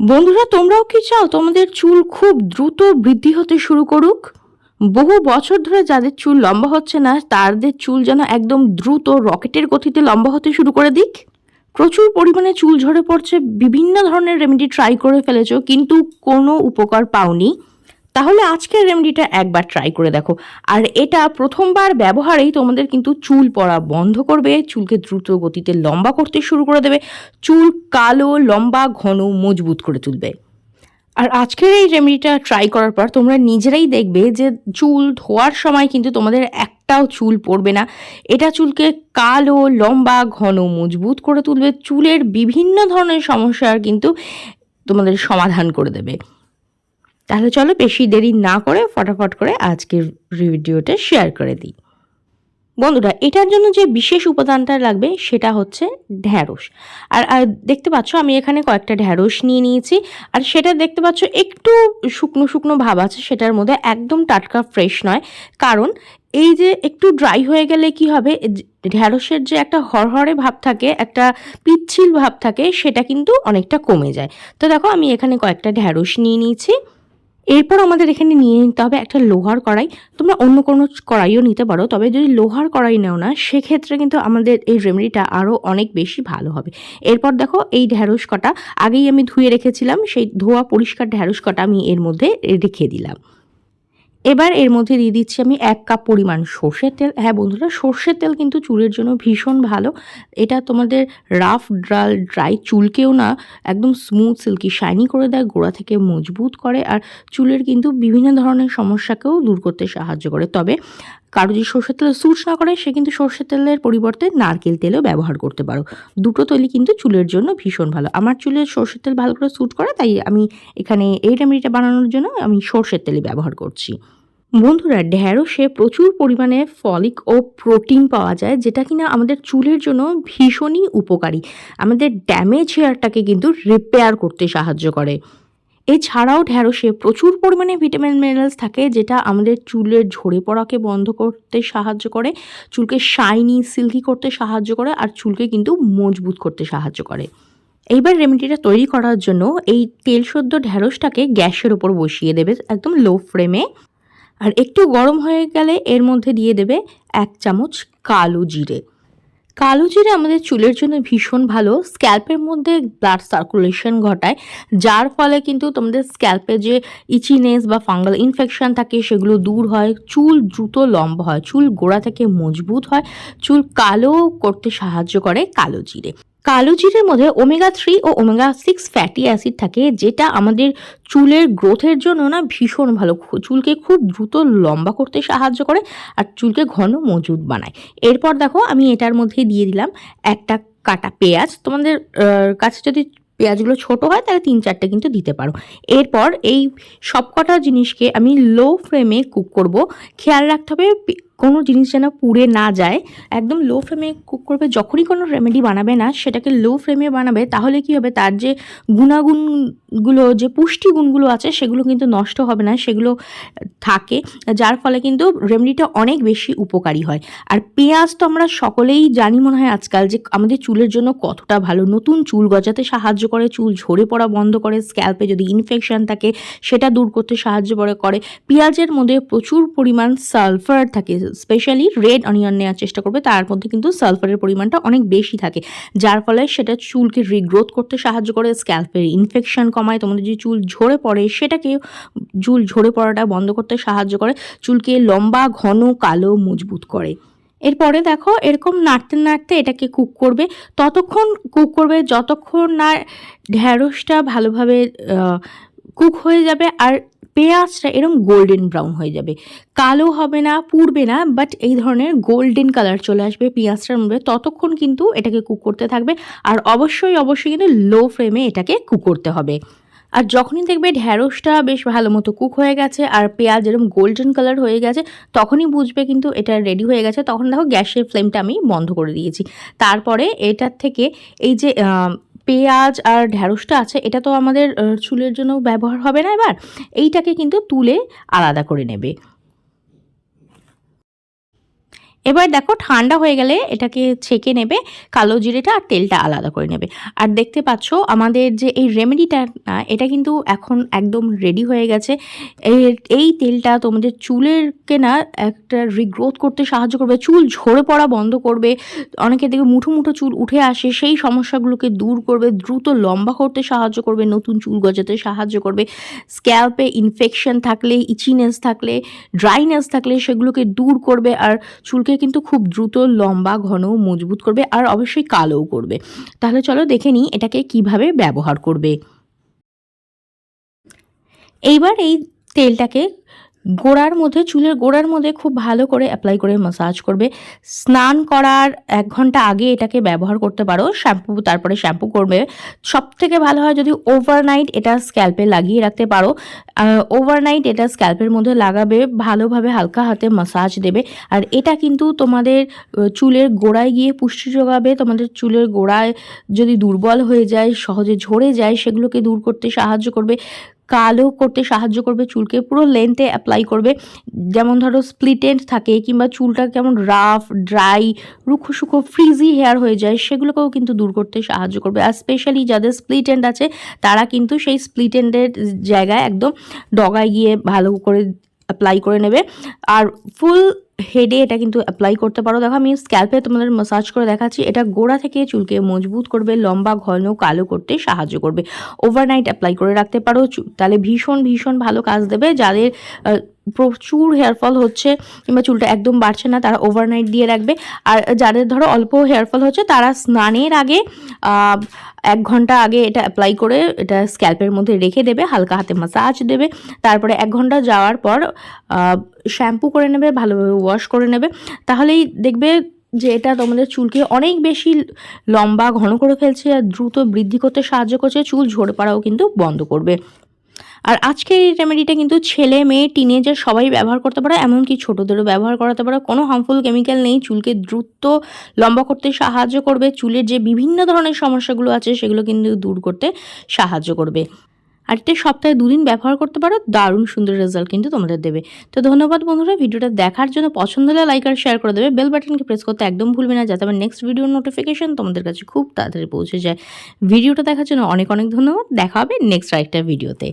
বন্ধুরা, তোমরাও কি চাও তোমাদের চুল খুব দ্রুত বৃদ্ধি হতে শুরু করুক? বহু বছর ধরে যাদের চুল লম্বা হচ্ছে না, তাদের চুল যেন একদম দ্রুত রকেটের গতিতে লম্বা হতে শুরু করে দিক। প্রচুর পরিমাণে চুল ঝরে পড়ছে, বিভিন্ন ধরনের রেমেডি ট্রাই করে ফেলেছ, কিন্তু কোনো উপকার পাওনি। তাহলে আজকের রেমেডিটা একবার ট্রাই করে দেখো। আর এটা প্রথমবার ব্যবহারেই তোমাদের কিন্তু চুল পড়া বন্ধ করবে, চুলকে দ্রুত গতিতে লম্বা করতে শুরু করে দেবে, চুল কালো, লম্বা, ঘন, মজবুত করে তুলবে। আর আজকের এই রেমেডিটা ট্রাই করার পর তোমরা নিজেরাই দেখবে যে চুল ধোয়ার সময় কিন্তু তোমাদের একটাও চুল পড়বে না। এটা চুলকে কালো, লম্বা, ঘন, মজবুত করে তুলবে, চুলের বিভিন্ন ধরনের সমস্যার কিন্তু তোমাদের সমাধান করে দেবে। তাহলে চলো বেশি দেরি না করে ফটাফট করে আজকের ভিডিওটা শেয়ার করে দিই। বন্ধুরা, এটার জন্য যে বিশেষ উপাদানটা লাগবে সেটা হচ্ছে ঢ্যাঁড়স। আর আর দেখতে পাচ্ছ আমি এখানে কয়েকটা ঢ্যাঁড়স নিয়ে নিয়েছি। আর সেটা দেখতে পাচ্ছ একটু শুকনো শুকনো ভাব আছে, সেটার মধ্যে একদম টাটকা ফ্রেশ নয়। কারণ এই যে একটু ড্রাই হয়ে গেলে কি হবে? ঢ্যাঁড়সের যে একটা হরহরে ভাব থাকে, একটা পিচ্ছিল ভাব থাকে, সেটা কিন্তু অনেকটা কমে যায়। তো দেখো আমি এখানে কয়েকটা ঢ্যাঁড়স নিয়ে নিয়েছি। এরপর আমাদের এখানে নিয়ে নিতে হবে একটা লোহার কড়াই। তোমরা অন্য কোনো কড়াইও নিতে পারো, তবে যদি লোহার কড়াই নেও না, সেক্ষেত্রে কিন্তু আমাদের এই রেমেডিটা আরও অনেক বেশি ভালো হবে। এরপর দেখো এই ঢ্যাঁড়স কটা, আগেই আমি ধুয়ে রেখেছিলাম, সেই ধোয়া পরিষ্কার ঢ্যাঁড়স কটা আমি এর মধ্যে রেখে দিলাম। এবার এর মধ্যে দিয়ে দিচ্ছি আমি এক কাপ পরিমাণ সর্ষের তেল। হ্যাঁ বন্ধুরা, সর্ষের তেল কিন্তু চুলের জন্য ভীষণ ভালো। এটা তোমাদের রাফ, ড্রাল, ড্রাই চুলকেও না একদম স্মুথ, সিল্কি, শাইনি করে দেয়, গোড়া থেকে মজবুত করে, আর চুলের কিন্তু বিভিন্ন ধরনের সমস্যাকেও দূর করতে সাহায্য করে। তবে কারও যদি সর্ষের তেল স্যুট না করে, সে কিন্তু সর্ষের তেলের পরিবর্তে নারকেল তেলও ব্যবহার করতে পারো। দুটো তেলই কিন্তু চুলের জন্য ভীষণ ভালো। আমার চুলের সর্ষের তেল ভালো করে স্যুট করে, তাই আমি এখানে এই রেমেডিটা বানানোর জন্য আমি সর্ষের তেলই ব্যবহার করছি। বন্ধুরা ঢ্যাঁড়সে প্রচুর পরিমাণে ফলিক ও প্রোটিন পাওয়া যায়, যেটা কিনা আমাদের চুলের জন্য ভীষণই উপকারী। আমাদের ড্যামেজ হেয়ারটাকে কিন্তু রিপেয়ার করতে সাহায্য করে। এছাড়াও ঢ্যাঁড়সে প্রচুর পরিমাণে ভিটামিন মিনারেলস থাকে, যেটা আমাদের চুলের ঝরে পড়াকে বন্ধ করতে সাহায্য করে, চুলকে শাইনি সিল্কি করতে সাহায্য করে, আর চুলকে কিন্তু মজবুত করতে সাহায্য করে। এইবার রেমেডিটা তৈরি করার জন্য এই তেল সদ্য ঢ্যাঁড়সটাকে গ্যাসের ওপর বসিয়ে দেবে একদম লো ফ্লেমে আর একটু গরম হয়ে গেলে এর মধ্যে দিয়ে দেবে এক চামচ কালো জিরে। কালো জিরে আমাদের চুলের জন্য ভীষণ ভালো। স্ক্যাল্পের মধ্যে ব্লাড সার্কুলেশন ঘটায়, যার ফলে কিন্তু তোমাদের স্ক্যাল্পে যে ইচিনেস বা ফাঙ্গাল ইনফেকশন থাকে, সেগুলো দূর হয়, চুল দ্রুত লম্বা হয়, চুল গোড়া থেকে মজবুত হয়, চুল কালো করতে সাহায্য করে কালো জিরে কালো জিরের মধ্যে ওমেগা থ্রি ও ওমেগা সিক্স ফ্যাটি অ্যাসিড থাকে, যেটা আমাদের চুলের গ্রোথের জন্য না ভীষণ ভালো। চুলকে খুব দ্রুত লম্বা করতে সাহায্য করে আর চুলকে ঘন মজুদ বানায়। এরপর দেখো, আমি এটার মধ্যে দিয়ে দিলাম একটা কাটা পেঁয়াজ। তোমাদের কাছে যদি পেঁয়াজগুলো ছোট হয়, তাহলে তিন চারটে কিন্তু দিতে পারো। এরপর এই সবকটা জিনিসকে আমি লো ফ্লেমে কুক করব। খেয়াল রাখতে হবে কোনো জিনিস যেন পুড়ে না যায়, একদম লো ফ্লেমে কুক করবে, যখনই কোনো রেমেডি বানাবে না, সেটাকে লো ফ্লেমে বানাবে, তাহলে কি হবে? তার যে গুণাগুণগুলো, যে পুষ্টি গুণগুলো আছে, সেগুলো কিন্তু নষ্ট হবে না, সেগুলো থাকে, যার ফলে কিন্তু রেমেডিটা অনেক বেশি উপকারী হয়। আর পেঁয়াজ তো আমরা সকলেই জানি মনে হয় আজকাল যে আমাদের চুলের জন্য কতটা ভালো। নতুন চুল গজাতে সাহায্য করে, চুল ঝরে পড়া বন্ধ করে স্ক্যাল্পে যদি ইনফেকশন থাকে, সেটা দূর করতে সাহায্য করে। পেঁয়াজের মধ্যে প্রচুর পরিমাণ সালফার থাকে স্পেশালি রেড অনিয়ন নেওয়ার চেষ্টা করবে, তার মধ্যে কিন্তু সালফারের পরিমাণটা অনেক বেশি থাকে। যার ফলে সেটা চুলকে রিগ্রোথ করতে সাহায্য করে স্ক্যাল্পের ইনফেকশন কমায়, তোমাদের যে চুল ঝরে পড়ে সেটাকে চুল ঝরে পড়াটা বন্ধ করতে সাহায্য করে, চুলকে লম্বা, ঘন, কালো, মজবুত করে। এরপরে দেখো, এরকম নাড়তে নাড়তে এটাকে কুক করবে। ততক্ষণ কুক করবে, যতক্ষণ না ঢ্যাঁড়সটা ভালোভাবে কুক হয়ে যাবে, আর পেঁয়াজটা এরকম গোল্ডেন ব্রাউন হয়ে যাবে। কালো হবে না, পুড়বে না বাট এই ধরনের গোল্ডেন কালার চলে আসবে পেঁয়াজটার মধ্যে। ততক্ষণ কিন্তু এটাকে কুক করতে থাকবে আর অবশ্যই অবশ্যই কিন্তু লো ফ্লেমে এটাকে কুক করতে হবে। আর যখনই দেখবে ঢ্যাঁড়সটা বেশ ভালো মতো কুক হয়ে গেছে আর পেঁয়াজ এরকম গোল্ডেন কালার হয়ে গেছে, তখনই বুঝবে কিন্তু এটা রেডি হয়ে গেছে। তখন দেখো গ্যাসের ফ্লেমটা আমি বন্ধ করে দিয়েছি। তারপরে এটার থেকে এই যে পেঁয়াজ আর ঢ্যাঁড়সটা আছে, এটা তো আমাদের চুলের জন্য ব্যবহার হবে না এবার। এইটাকে কিন্তু তুলে আলাদা করে নেবে। এবার দেখো ঠান্ডা হয়ে গেলে এটাকে ছেঁকে নেবে, কালো জিরেটা আর তেলটা আলাদা করে নেবে। আর দেখতে পাচ্ছ আমাদের যে এই রেমেডিটা এটা কিন্তু এখন একদম রেডি হয়ে গেছে। এই তেলটা তোমাদের চুলেরকে না একটা রিগ্রোথ করতে সাহায্য করবে, চুল ঝরে পড়া বন্ধ করবে। অনেকে দেখবে মুঠো মুঠো চুল উঠে আসে, সেই সমস্যাগুলোকে দূর করবে, দ্রুত লম্বা করতে সাহায্য করবে, নতুন চুল গজাতে সাহায্য করবে। স্ক্যাল্পে ইনফেকশন থাকলে ইচিনেস থাকলে ড্রাইনেস থাকলে সেগুলোকে দূর করবে, আর চুলকে কিন্তু খুব দ্রুত, লম্বা ঘন মজবুত করবে আর অবশ্যই কালোও করবে। তাহলে চলো দেখে নিই এটাকে কীভাবে ব্যবহার করবে। এইবার এই তেলটাকে গোড়ার মধ্যে, চুলের গোড়ার মধ্যে খুব ভালো করে অ্যাপ্লাই করে মাসাজ করবে। স্নান করার এক ঘণ্টা আগে এটাকে ব্যবহার করতে পারো। শ্যাম্পু তারপরে শ্যাম্পু করবে। সব থেকে ভালো হয় যদি ওভারনাইট এটা স্ক্যাল্পে লাগিয়ে রাখতে পারো। ওভারনাইট এটা স্ক্যাল্পের মধ্যে লাগাবে, ভালোভাবে হালকা হাতে মাসাজ দেবে। আর এটা কিন্তু তোমাদের চুলের গোড়ায় গিয়ে পুষ্টি যোগাবে। তোমাদের চুলের গোড়ায় যদি দুর্বল হয়ে যায়, সহজে ঝরে যায়, সেগুলোকে দূর করতে সাহায্য করবে। কালো করতে সাহায্য করবে, চুলকে পুরো লেন্থে অ্যাপ্লাই করবে। যেমন ধরো স্প্লিটেন্ট থাকে কিংবা চুলটা কেমন রাফ ড্রাই রুখো সুখো ফ্রিজি হেয়ার হয়ে যায়, সেগুলোকেও কিন্তু দূর করতে সাহায্য করবে। আর স্পেশালি যাদের স্প্লিটেন্ট আছে, তারা কিন্তু সেই স্প্লিটেন্টের জায়গায় একদম ডগায় গিয়ে ভালো করে অ্যাপ্লাই করে নেবে। আর ফুল হেডে এটা কিন্তু অ্যাপ্লাই করতে পারো। দেখো আমি স্ক্যাল্পে তোমাদের মাসাজ করে দেখাচ্ছি। এটা গোড়া থেকে চুলকে মজবুত করবে, লম্বা, ঘন, কালো করতে সাহায্য করবে। ওভারনাইট অ্যাপ্লাই করে রাখতে পারো। তাহলে ভীষণ ভীষণ ভালো কাজ দেবে। যাদের প্রচুর হেয়ার ফল হচ্ছে কিংবা চুলটা একদম বাড়ছে না, তারা ওভারনাইট দিয়ে রাখবে। আর যাদের ধরো অল্প হেয়ার ফল হচ্ছে, তারা স্নানের আগে এক ঘণ্টা আগে এটা অ্যাপ্লাই করে এটা স্ক্যাল্পের মধ্যে রেখে দেবে, হালকা হাতে মাসাজ দেবে। তারপরে এক ঘণ্টা যাওয়ার পর শ্যাম্পু করে নেবে, ভালোভাবে ওয়াশ করে নেবে। তাহলেই দেখবে যে এটা তোমাদের চুলকে অনেক বেশি লম্বা, ঘন করে ফেলছে আর দ্রুত বৃদ্ধি করতে সাহায্য করছে, চুল ঝরে পড়াও কিন্তু বন্ধ করবে। আর আজকের এই রেমেডিটা কিন্তু ছেলে, মেয়ে টিনেজার সবাই ব্যবহার করতে পারে, এমনকি ছোটোদেরও ব্যবহার করাতে পারে। কোনো হার্মফুল কেমিক্যাল নেই, চুলকে দ্রুত লম্বা করতে সাহায্য করবে, চুলের যে বিভিন্ন ধরনের সমস্যাগুলো আছে সেগুলো কিন্তু দূর করতে সাহায্য করবে। আর এটা সপ্তাহে দুদিন ব্যবহার করতে পারো, দারুণ সুন্দর রেজাল্ট কিন্তু তোমাদের দেবে। তো ধন্যবাদ বন্ধুরা, ভিডিওটা দেখার জন্য পছন্দ হলে লাইক আর শেয়ার করে দেবে। বেল বাটনকে প্রেস করতে একদম ভুলবে না, যাতে আমার নেক্সট ভিডিওর নোটিফিকেশান তোমাদের কাছে খুব তাড়াতাড়ি পৌঁছে যায়। ভিডিওটা দেখার জন্য অনেক অনেক ধন্যবাদ, দেখা হবে নেক্সট আরেকটা ভিডিওতে